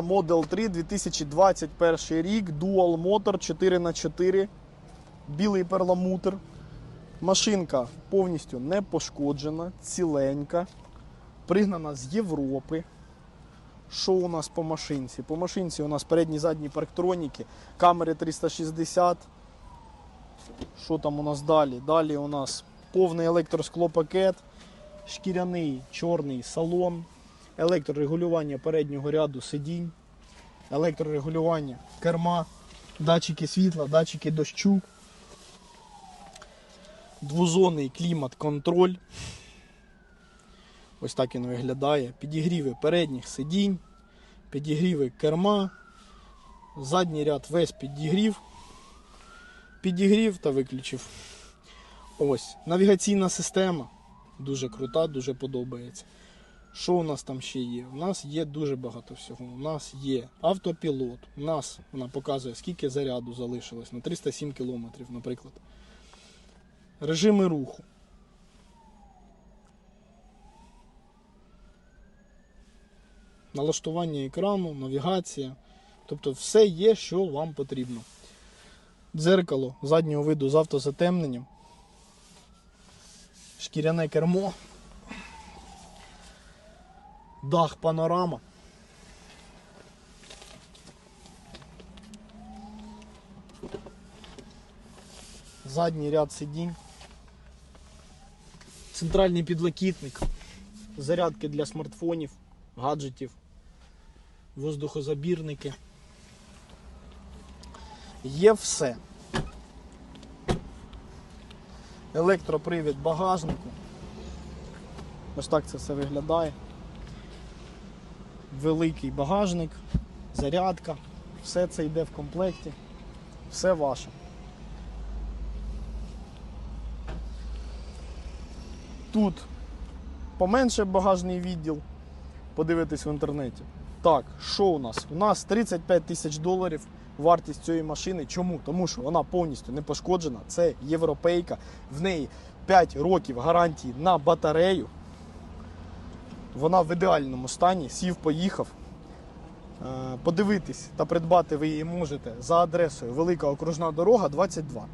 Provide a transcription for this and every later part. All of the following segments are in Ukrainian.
Model 3 2021 рік, Dual Motor 4х4, білий перламутр. Машинка повністю не пошкоджена, ціленька, пригнана з Європи. Що у нас по машинці? По машинці у нас передні задні парктроніки, камери 360. Що там у нас далі? Далі у нас повний електросклопакет, шкіряний чорний салон, електрорегулювання переднього ряду сидінь, електрорегулювання керма, датчики світла, датчики дощу, двозонний клімат-контроль. Ось так він виглядає. Підігріви передніх сидінь, підігріви керма, задній ряд весь підігрів, підігрів та виключив. Ось, навігаційна система. Дуже крута, дуже подобається. Що у нас там ще є? У нас є дуже багато всього. У нас є автопілот. У нас вона показує, скільки заряду залишилось на 307 км, наприклад. Режими руху. Налаштування екрану, навігація. Тобто все є, що вам потрібно. Дзеркало заднього виду з автозатемненням. Шкіряне кермо. Дах панорама. Задній ряд сидінь. Центральний підлокітник. Зарядки для смартфонів, гаджетів, воздухозабірники. Є все. Електропривід багажнику. Ось так це все виглядає. Великий багажник, зарядка, все це йде в комплекті, все ваше. Тут поменше багажний відділ, подивитись в інтернеті. Так, що у нас? У нас 35 тисяч доларів вартість цієї машини. Чому? Тому що вона повністю не пошкоджена. Це європейка. В неї 5 років гарантії на батарею. Вона в ідеальному стані, сів, поїхав. Е, Подивитись та придбати ви її можете за адресою Велика окружна дорога 22.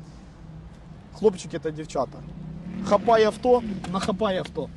Хлопчики та дівчата. Хапай авто, нахапай авто.